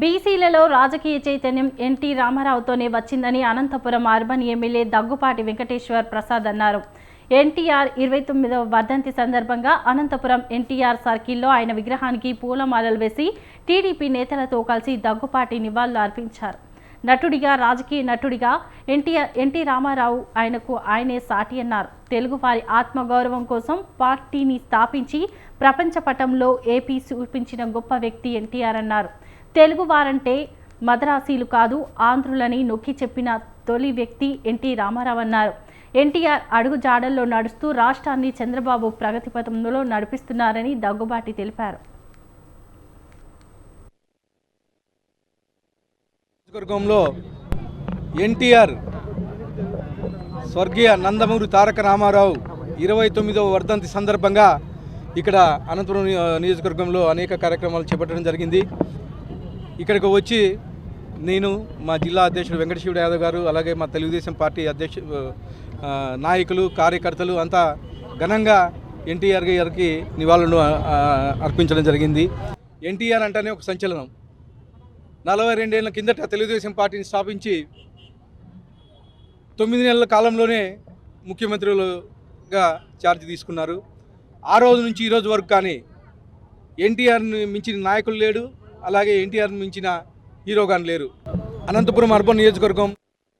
బీసీలలో రాజకీయ చైతన్యం ఎన్టీ రామారావుతోనే వచ్చిందని అనంతపురం అర్బన్ ఎమ్మెల్యే దగ్గుపాటి వెంకటేశ్వర్ ప్రసాద్ అన్నారు. ఎన్టీఆర్ ఇరవై తొమ్మిదవ వర్ధంతి సందర్భంగా అనంతపురం ఎన్టీఆర్ సర్కిల్లో ఆయన విగ్రహానికి పూలమాలలు వేసి టీడీపీ నేతలతో కలిసి దగ్గుపాటి నివాళులు అర్పించారు. నటుడిగా రాజకీయ నటుడిగా ఎన్టీఆర్ ఎన్టీ రామారావు ఆయనకు ఆయనే సాటి అన్నారు. తెలుగువారి ఆత్మగౌరవం కోసం పార్టీని స్థాపించి ప్రపంచ పటంలో ఏపీ చూపించిన గొప్ప వ్యక్తి ఎన్టీఆర్ అన్నారు. తెలుగువారంటే మద్రాసీలు కాదు ఆంధ్రులని నొక్కి చెప్పిన తొలి వ్యక్తి ఎన్టీ రామారావు అన్నారు. ఎన్టీఆర్ అడుగు జాడల్లో నడుస్తూ రాష్ట్రాన్ని చంద్రబాబు ప్రగతి పథంలో నడిపిస్తున్నారని దగ్గుబాటి తెలిపారు. నియోజకవర్గంలో ఎన్టీఆర్ స్వర్గీయ నందమూరి తారక రామారావు ఇరవై తొమ్మిదవ వర్ధంతి సందర్భంగా ఇక్కడ అనంతపురం నియోజకవర్గంలో అనేక కార్యక్రమాలు చేపట్టడం జరిగింది. ఇక్కడికి వచ్చి నేను మా జిల్లా అధ్యక్షుడు వెంకటశివుడు యాదవ్ గారు అలాగే మా తెలుగుదేశం పార్టీ అధ్యక్ష నాయకులు కార్యకర్తలు అంతా ఘనంగా ఎన్టీఆర్ గారికి నివాళులను అర్పించడం జరిగింది. ఎన్టీఆర్ అంటేనే ఒక సంచలనం. నలభై రెండేళ్ళ కిందట తెలుగుదేశం పార్టీని స్థాపించి తొమ్మిది నెలల కాలంలోనే ముఖ్యమంత్రులుగా ఛార్జ్ తీసుకున్నారు. ఆ రోజు నుంచి ఈరోజు వరకు కానీ ఎన్టీఆర్ని మించిన నాయకులు లేడు. అలాగే ఎన్టీఆర్ మించిన హీరో కానీ లేరు. అనంతపురం అర్బన్ నియోజకవర్గం